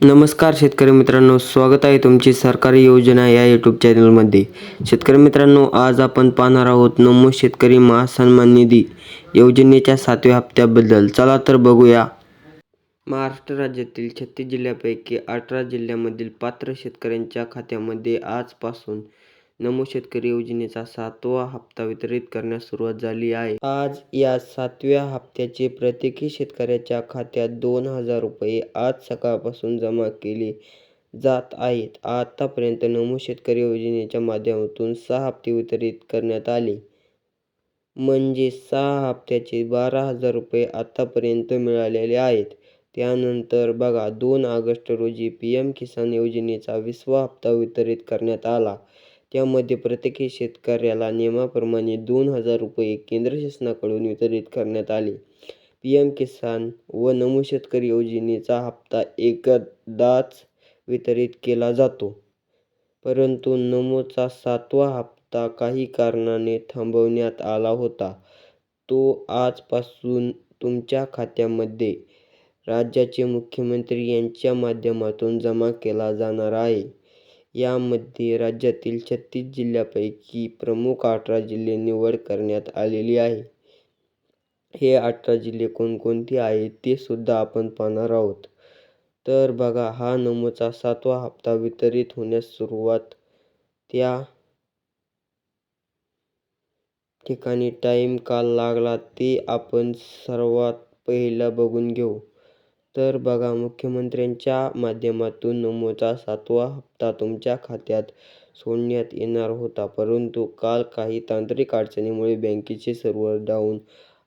नमस्कार शेतकरी मित्रांनो स्वागत आहे तुमची सरकारी योजना या यूट्यूब चॅनलमध्ये शेतकरी मित्रांनो आज आपण पाहणार आहोत नमो शेतकरी महासन्मान निधी योजनेच्या सातव्या हप्त्याबद्दल. चला तर बघूया. महाराष्ट्र राज्यातील छत्तीस जिल्ह्यापैकी अठरा जिल्ह्यामधील पात्र शेतकऱ्यांच्या खात्यामध्ये आजपासून नमो शेतकरी योजनेचा सातवा हप्ता वितरित करण्यास सुरुवात झाली आहे. आज या सातव्या हप्त्याचे प्रत्येकी शेतकऱ्याच्या खात्यात दोन हजार रुपये आज सकाळपासून जमा केले जात आहेत. आतापर्यंत नमो शेतकरी योजनेच्या माध्यमातून सहा हप्ते वितरित करण्यात आले. म्हणजे सहा हप्त्याचे बारा हजार रुपये आतापर्यंत मिळालेले आहेत. त्यानंतर बघा दोन ऑगस्ट रोजी पी एम किसान योजनेचा विसवा हप्ता वितरित करण्यात आला. त्यामध्ये प्रत्येकी शेतकऱ्याला नियमाप्रमाणे दोन हजार रुपये केंद्र शासनाकडून वितरित करण्यात आले. पी एम किसान व नमो शेतकरी योजनेचा हप्ता एकदाच वितरित केला जातो. परंतु नमोचा सातवा हप्ता काही कारणाने थांबवण्यात आला होता. तो आजपासून तुमच्या खात्यामध्ये राज्याचे मुख्यमंत्री यांच्या माध्यमातून जमा केला जाणार आहे. यामध्ये राज्यातील छत्तीस जिल्ह्यापैकी प्रमुख अठरा जिल्हे निवड करण्यात आलेली आहे हे अठरा जिल्हे कोणकोणते आहेत ते सुद्धा आपण पाहणार आहोत. तर बघा हा नमोचा सातवा हप्ता वितरित होण्यास सुरुवात त्या ठिकाणी टाईम काल लागला ते आपण सर्वात पहिला बघून घेऊ. तर बघा मुख्यमंत्र्यांच्या माध्यमातून नमोचा सातवा हप्ता तुमच्या खात्यात सोडण्यात येणार होता. परंतु काल काही तांत्रिक अडचणीमुळे बँकेचे सर्व्हर डाऊन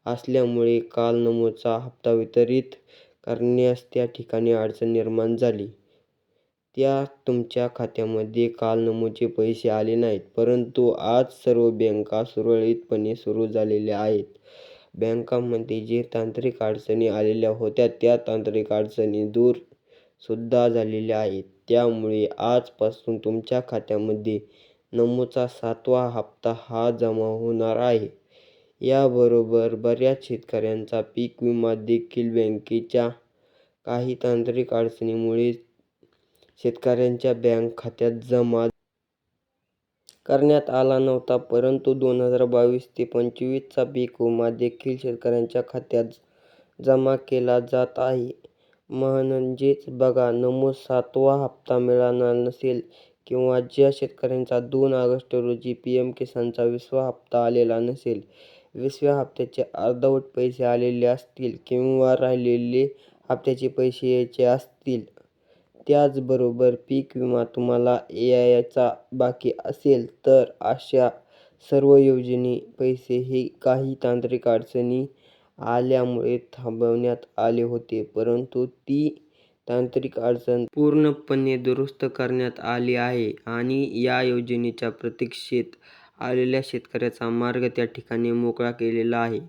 असल्यामुळे काल नमोचा हप्ता वितरित करण्यास त्या ठिकाणी अडचण निर्माण झाली. त्या तुमच्या खात्यामध्ये काल नमोचे पैसे आले नाहीत परंतु आज सर्व बँका सुरळीतपणे सुरू झालेल्या आहेत. बँकांमध्ये जे तांत्रिक अडचणी आलेल्या होत्या त्या तांत्रिक अडचणी दूर सुद्धा झालेल्या आहेत. त्यामुळे आजपासून तुमच्या खात्यामध्ये नमोचा सातवा हप्ता हा जमा होणार आहे. याबरोबर बऱ्याच शेतकऱ्यांचा पीक विमा देखील बँकेच्या काही तांत्रिक अडचणीमुळे शेतकऱ्यांच्या बँक खात्यात जमा करण्यात आला नव्हता परंतु दोन हजार बावीस ते पंचवीसचा पीक विमा देखील शेतकऱ्यांच्या खात्यात जमा केला जात आहे. म्हणजेच बघा नमूद सातवा हप्ता मिळाला नसेल किंवा ज्या शेतकऱ्यांचा दोन ऑगस्ट रोजी पी एम किसानचा विसवा हप्ता आलेला नसेल विसव्या हप्त्याचे अर्धवट पैसे आलेले असतील किंवा राहिलेले हप्त्याचे पैसे यायचे असतील त्याचबरोबर पीक विमा तुम्हाला यायचा बाकी असेल तर अशा सर्व योजने पैसे हे काही तांत्रिक अडचणी आल्यामुळे थांबवण्यात आले होते परंतु ती तांत्रिक अडचण पूर्णपणे दुरुस्त करण्यात आली आहे आणि या योजनेच्या प्रतीक्षेत आलेल्या शेतकऱ्याचा मार्ग त्या ठिकाणी मोकळा केलेला आहे.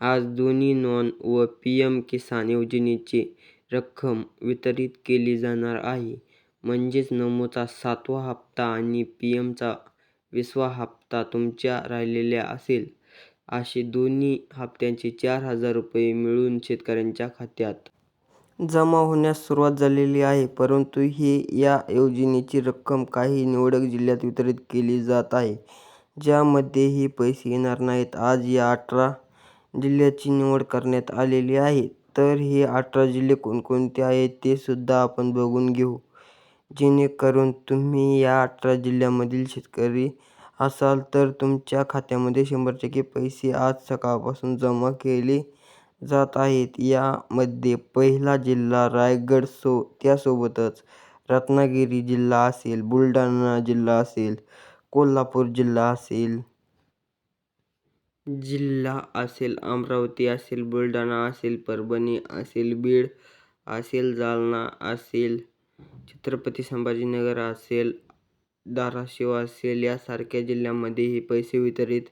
आज दोन्ही नॉन व पी एम किसान योजनेचे रक्कम वितरित केली जाणार आहे. म्हणजेच नमोचा सातवा हप्ता आणि पी एमचा विसवा हप्ता तुमच्या राहिलेला असेल. असे दोन्ही हप्त्यांचे चार हजार रुपये मिळून शेतकऱ्यांच्या खात्यात जमा होण्यास सुरुवात झालेली आहे. परंतु हे या योजनेची रक्कम काही निवडक जिल्ह्यात वितरित केली जात आहे ज्यामध्ये हे पैसे येणार नाहीत. आज या अठरा जिल्ह्याची निवड करण्यात आलेली आहे. तर हे अठरा जिल्हे कोणकोणते आहेत ते सुद्धा आपण बघून घेऊ. जेणेकरून तुम्ही या अठरा जिल्ह्यामधील शेतकरी असाल तर तुमच्या खात्यामध्ये शंभर टक्के पैसे आज सकाळपासून जमा केले जात आहेत. यामध्ये पहिला जिल्हा रायगड सो त्यासोबतच रत्नागिरी जिल्हा असेल बुलढाणा जिल्हा असेल कोल्हापूर जिल्हा असेल जिल्हा असेल अमरावती असेल बुलढाणा असेल परभणी असेल बीड असेल जालना असेल छत्रपती संभाजीनगर असेल धाराशिव असेल यासारख्या जिल्ह्यामध्ये हे पैसे वितरित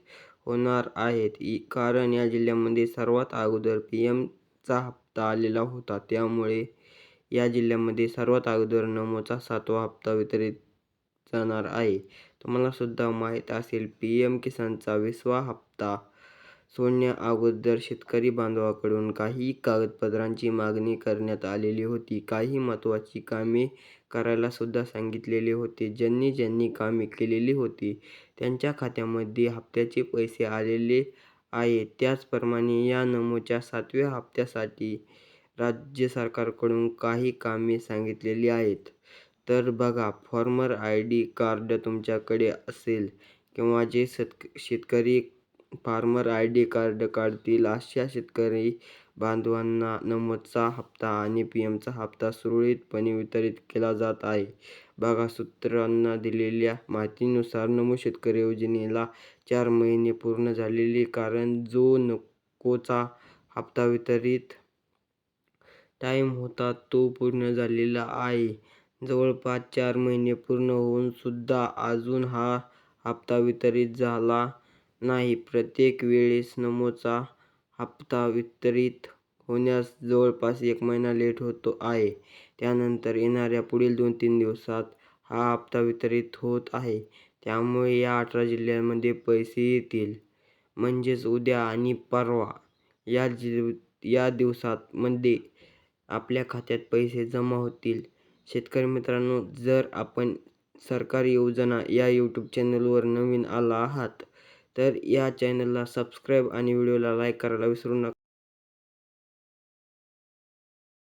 होणार आहेत. कारण या जिल्ह्यामध्ये सर्वात अगोदर पी एमचा हप्ता आलेला होता. त्यामुळे या जिल्ह्यामध्ये सर्वात अगोदर नमोचा सातवा हप्ता वितरित जाणार आहे. तुम्हाला सुद्धा माहीत असेल पी एम किसानचा विसवा हप्ता सोडण्याअगोदर शेतकरी बांधवांकडून काही कागदपत्रांची मागणी करण्यात आलेली होती. काही महत्त्वाची कामे करायला सुद्धा सांगितलेले होते. ज्यांनी ज्यांनी कामे केलेली होती त्यांच्या खात्यामध्ये हप्त्याचे पैसे आलेले आहेत. त्याचप्रमाणे या नमोच्या सातव्या हप्त्यासाठी राज्य सरकारकडून काही कामे सांगितलेली आहेत. तर बघा फॉर्मर आय डी कार्ड तुमच्याकडे असेल किंवा जे शेतकरी फार्मर आयडी कार्ड काढतील अशा शेतकरी बांधवांना नमोचा हप्ता आणि पी एमचा हप्ता सुरळीतपणे वितरित केला जात आहे. बघा सूत्रांना दिलेल्या माहितीनुसार नमो शेतकरी योजनेला चार महिने पूर्ण झालेले कारण जो नकोचा हप्ता वितरित टाईम होता तो पूर्ण झालेला आहे. जवळपास चार महिने पूर्ण होऊन सुद्धा अजून हा हप्ता वितरित झाला नाही. प्रत्येक वेळेस नमोचा हप्ता वितरित होण्यास जवळपास एक महिना लेट होतो आहे. त्यानंतर येणाऱ्या पुढील दोन-तीन दिवसात हा हप्ता वितरित होत आहे. त्यामुळे या अठरा जिल्ह्यांमध्ये पैसे येतील. म्हणजेच उद्या आणि परवा या दिवसांमध्ये आपल्या खात्यात पैसे जमा होतील. शेतकरी मित्रांनो, जर आपण सरकारी योजना या यूट्यूब चॅनलवर नवीन आला आहात तर या चॅनलला सबस्क्राईब आणि व्हिडिओला लाईक करायला विसरू नका.